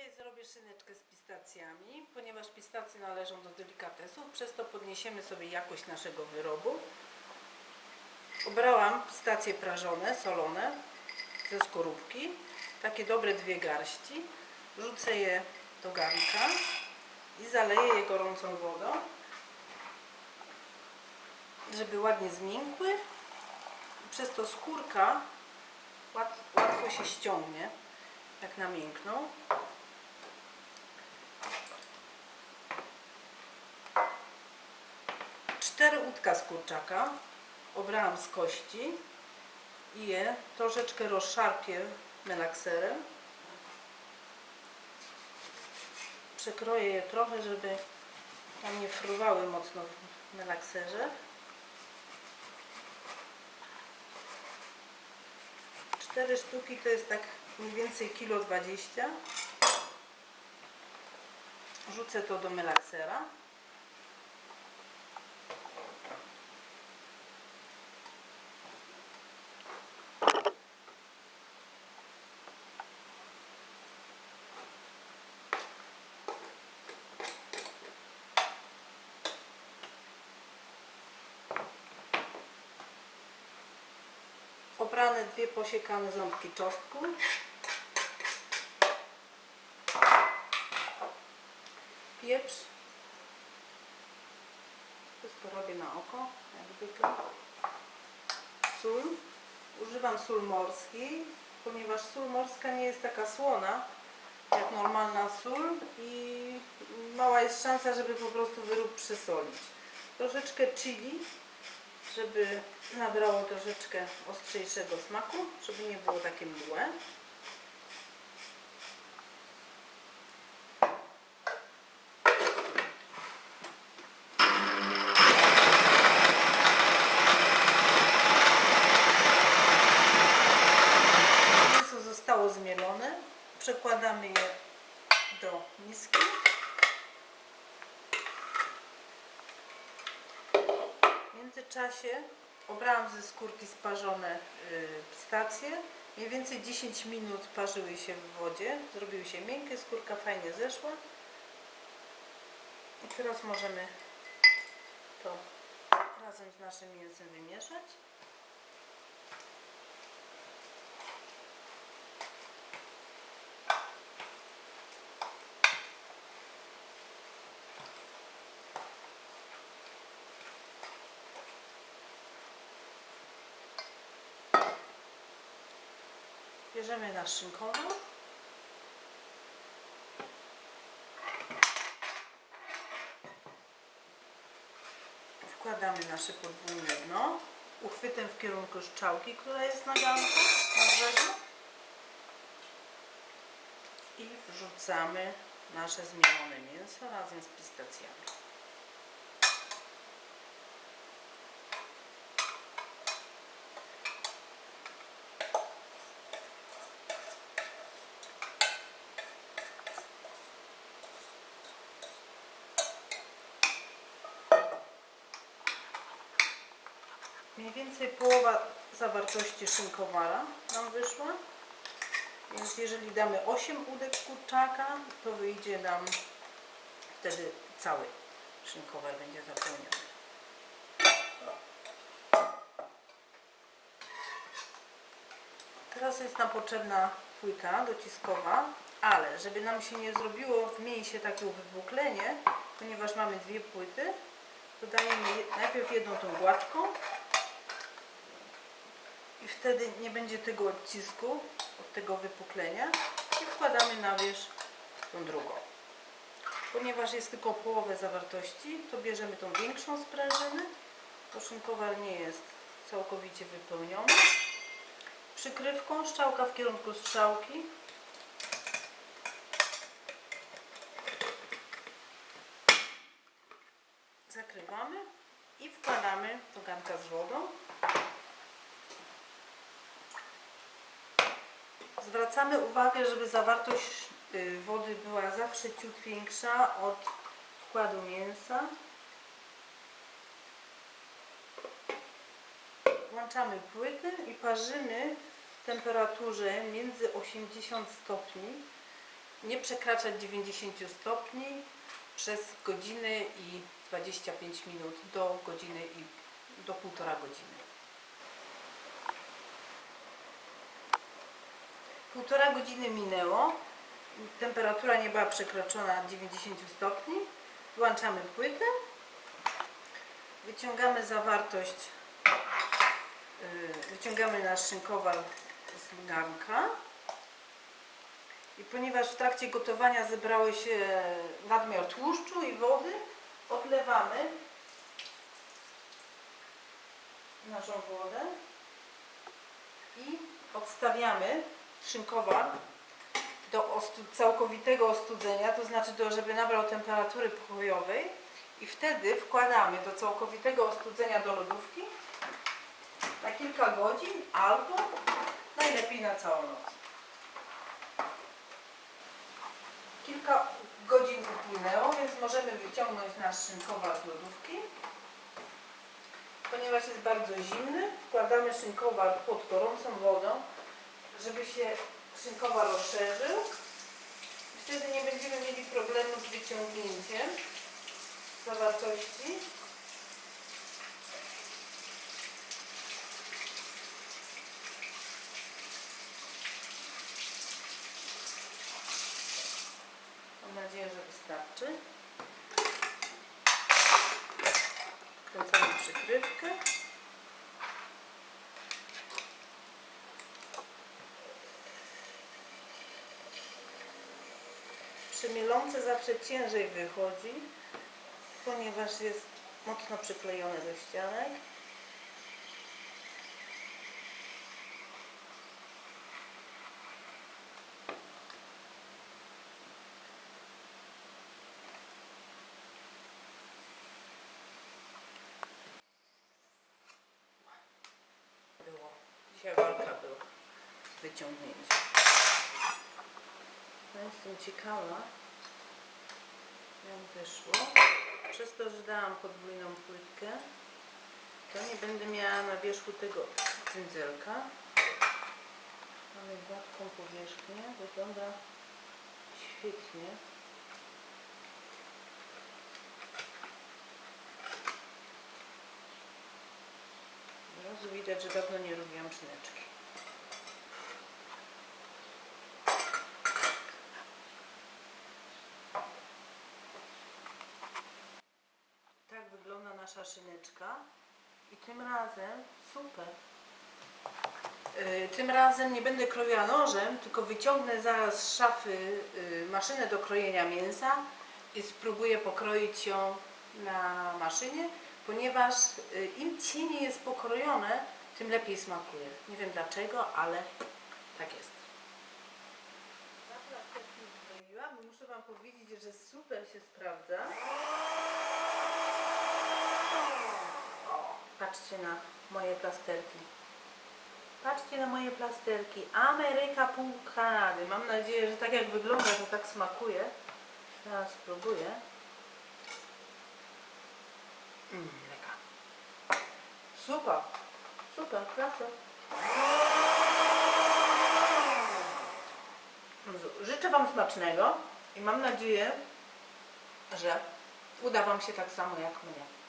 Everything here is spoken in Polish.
Dzisiaj zrobię szyneczkę z pistacjami, ponieważ pistacje należą do delikatesów, przez to podniesiemy sobie jakość naszego wyrobu. Obrałam pistacje prażone, solone, ze skorupki, takie dobre dwie garści. Rzucę je do garnka i zaleję je gorącą wodą, żeby ładnie zmiękły. Przez to skórka łat- łatwo się ściągnie, jak namiękną. Cztery łódka z kurczaka obrałam z kości i je troszeczkę rozszarpię melakserem. Przekroję je trochę, żeby tam nie fruwały mocno w melakserze. Cztery sztuki to jest tak mniej więcej kilo 20. Rzucę to do melaksera. Obrane dwie posiekane ząbki czosnku. Pieprz. Wszystko robię na oko, jak zwykle. Sól. Używam sól morskiej, ponieważ sól morska nie jest taka słona jak normalna sól i mała jest szansa, żeby po prostu wyrób przesolić. Troszeczkę chili, żeby nabrało troszeczkę ostrzejszego smaku, żeby nie było takie mdłe. Mięso zostało zmielone. Przekładamy je do miski. Międzyczasie obrałam ze skórki sparzone y, pistacje. Mniej więcej 10 minut parzyły się w wodzie. Zrobiły się miękkie, skórka fajnie zeszła. I teraz możemy to razem z naszym mięsem wymieszać. Bierzemy nasz szynkowór. Wkładamy nasze podwójne dno. Uchwytem w kierunku szczałki, która jest na ganku, na brzegu. I wrzucamy nasze zmielone mięso razem z pistacjami. Mniej więcej połowa zawartości szynkowara nam wyszła. Więc jeżeli damy 8 udek kurczaka, to wyjdzie nam wtedy cały szynkowar będzie zapełniony. Teraz jest nam potrzebna płyta dociskowa, ale żeby nam się nie zrobiło w mięsie takie wybuklenie, ponieważ mamy dwie płyty, dodajemy je- najpierw jedną tą gładką, wtedy nie będzie tego odcisku od tego wypuklenia i wkładamy na wierzch tą drugą. Ponieważ jest tylko połowę zawartości, to bierzemy tą większą sprężynę, bo szynkowar nie jest całkowicie wypełniony. Przykrywką strzałka w kierunku strzałki. Zakrywamy i wkładamy do garnka z wodą. Zwracamy uwagę, żeby zawartość y, wody była zawsze ciut większa od wkładu mięsa. Włączamy płytę i parzymy w temperaturze między 80 stopni nie przekraczać 90 stopni przez godzinę i 25 minut do godziny i do półtora godziny. Półtora godziny minęło, temperatura nie była przekroczona 90 stopni. Włączamy płytę, wyciągamy zawartość, yy, wyciągamy nasz szynkowar z garnka. I ponieważ w trakcie gotowania zebrały się nadmiar tłuszczu i wody, odlewamy naszą wodę i odstawiamy szynkowar do całkowitego ostudzenia, to znaczy, do, żeby nabrał temperatury pokojowej i wtedy wkładamy do całkowitego ostudzenia do lodówki na kilka godzin albo najlepiej na całą noc. Kilka godzin upłynęło, więc możemy wyciągnąć nasz szynkowar z lodówki. Ponieważ jest bardzo zimny, wkładamy szynkowar pod gorącą wodą, żeby się szynkowar rozszerzył. Wtedy nie będziemy mieli problemu z wyciągnięciem zawartości. Mam nadzieję, że wystarczy. Kręcamy przykrywkę. Przy zawsze ciężej wychodzi, ponieważ jest mocno przyklejone do ścianek. Było. Dzisiaj walka była. No jestem ciekawa, jak wyszło. Przez to, że dałam podwójną płytkę, to nie będę miała na wierzchu tego cyndzelka. Mamy gładką powierzchnię, wygląda świetnie. Od razu widać, że dawno nie robiłam szyneczki. Tak wygląda nasza szyneczka. I tym razem, super. Yy, tym razem nie będę kroiła nożem, tylko wyciągnę zaraz z szafy yy, maszynę do krojenia mięsa i spróbuję pokroić ją na maszynie, ponieważ yy, im cieniej jest pokrojone, tym lepiej smakuje. Nie wiem dlaczego, ale tak jest. Muszę Wam powiedzieć, że super się sprawdza. Patrzcie na moje plasterki. Patrzcie na moje plasterki. Ameryka pół Kanady. Mam nadzieję, że tak jak wygląda, to tak smakuje. Teraz spróbuję. Mmm, mleka. Super. Super, proszę. Życzę Wam smacznego i mam nadzieję, że uda Wam się tak samo jak mnie.